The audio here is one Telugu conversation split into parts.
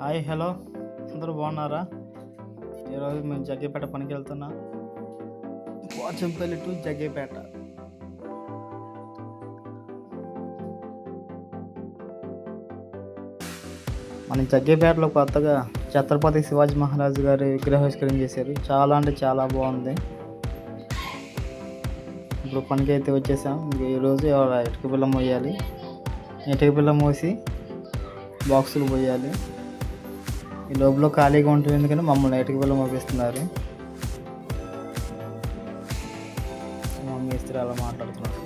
Hi hello. అందరూ బాగున్నారా? ఈరోజు మేము జగ్గేపేట పనికి వెళ్తున్నా. వాచంపల్లి టు జగ్గేపేట. మన జగ్గేపేటలో కొత్తగా ఛత్రపతి శివాజీ మహారాజు గారి విగ్రహావిష్కరణ చేశారు. చాలా అంటే చాలా బాగుంది. ఇప్పుడు పనికి అయితే వచ్చేసాం. ఇంక ఈరోజు ఇవాళ ఇటుక బిల్లం మోయాలి? ఇటుక బిల్లం మోసి బాక్సులు పోయాలి ఈ లోపల ఖాళీగా ఉంటుంది ఎందుకని మమ్మల్ని ఇటుక వెళ్ళి మోపిస్తున్నారు. మమ్మీ ఇస్త్రీ అలా మాట్లాడుతున్నారు.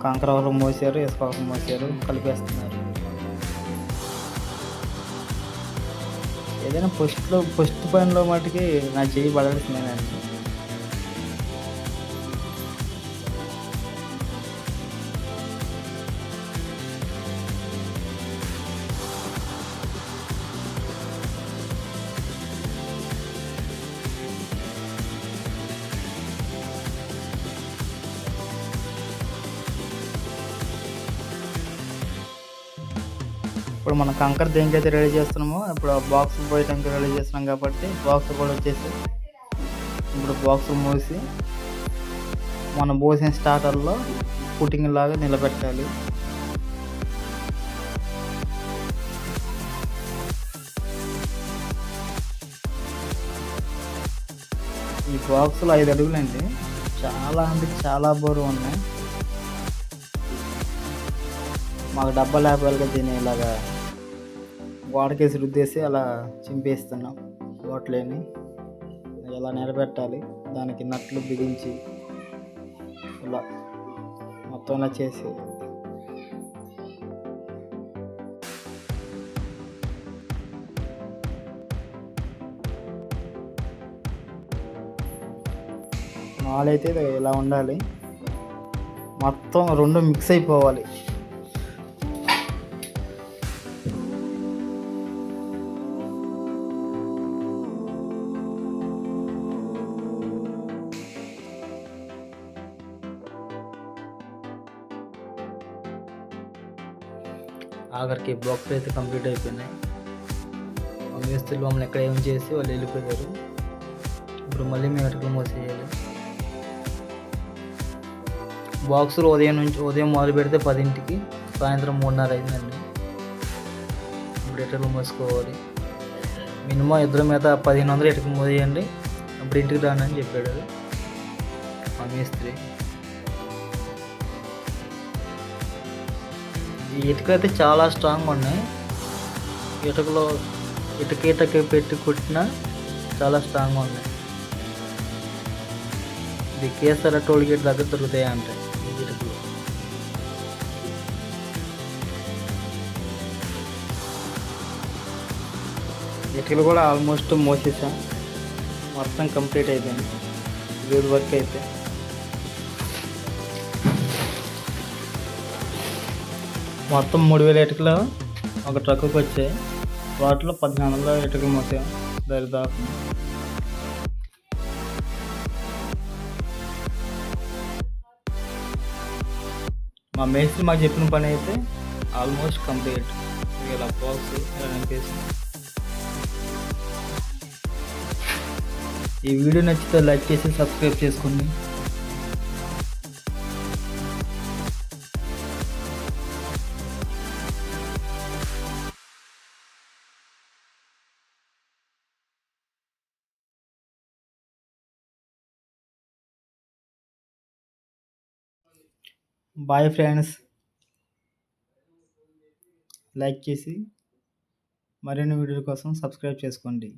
కంకర ఒకరు మోసారు ఇసుక ఒకరు మోసారు కలిపేస్తున్నారు. ఏదైనా ఫస్ట్లో ఫస్ట్ పనిలో మటుకి నా చెయ్యి పడాల్సిందేనండి ఇప్పుడు మనం కంకర్ దేనికైతే రెడీ చేస్తున్నామో ఇప్పుడు బాక్స్ పోయడానికి రెడీ చేస్తున్నాం కాబట్టి బాక్స్ కూడా వచ్చేసి ఇప్పుడు బాక్స్ మూసి మనం పోసిన స్టార్టర్లో పుట్టింగ్ లాగా నిలబెట్టాలి. ఈ బాక్సులు ఐదు అడుగులండి. చాలా అంటే చాలా బరువు ఉన్నాయి. మాకు డబ్బా లేపాలిగా దీన్ని ఇలాగా గోడకేసి రుద్దేసి అలా చింపేస్తున్నాం ఓట్లేని ఎలా నిలబెట్టాలి దానికి నట్లు బిగించి ఇలా మొత్తం ఇలా చేసి. మాలైతే ఇలా ఉండాలి. మొత్తం రెండు మిక్స్ అయిపోవాలి. ఆఖరికి బాక్స్ అయితే కంప్లీట్ అయిపోయినాయి. మేస్తులు మమ్మల్ని ఎక్కడ ఏం చేసి వాళ్ళు వెళ్ళిపోయారు. ఇప్పుడు మళ్ళీ మేము ఎటుకలు మోసేయాలి బాక్సులు ఉదయం నుంచి ఉదయం మొదలు పెడితే పదింటికి సాయంత్రం మూడున్నర అయిందండి. ఇప్పుడు ఎటుకలు మోసుకోవాలి మినిమం ఇద్దరు మీద పదిహేను వందలు ఎటుకలు మోసేయండి అప్పుడు ఇంటికి రానని చెప్పాడు మా మేస్త్రి. ఇటుక అయితే చాలా స్ట్రాంగ్ ఉన్నాయి. ఇటుకలో ఇటుక ఇటుక పెట్టి కుట్టినా చాలా స్ట్రాంగ్ ఉన్నాయి. ఇది కేసర టోల్ గేట్ దగ్గర దొరుకుతాయి అంటే? ఈ ఇటుకలు. ఇటుకలు కూడా ఆల్మోస్ట్ మోసేసాం. మొత్తం కంప్లీట్ అయిపోయింది. గుడ్ వర్క్ అయితే. మొత్తం మూడు వేల ఇటుకలు ఒక ట్రక్కుకి వచ్చాయి. వాటిలో పద్నాలుగు వందల ఇటుకలు మోసాం. దరిదాపు. మా మేస్త్రి మాకు చెప్పిన పని అయితే ఆల్మోస్ట్ కంప్లీట్. ఇలా బాక్స్ ఇలా నింపేసి. ఈ వీడియో నచ్చితే లైక్ చేసి సబ్స్క్రైబ్ చేసుకోండి. బాయ్ ఫ్రెండ్స్ లైక్ చేసి మరిన్ని వీడియోల కోసం సబ్స్క్రైబ్ చేసుకోండి.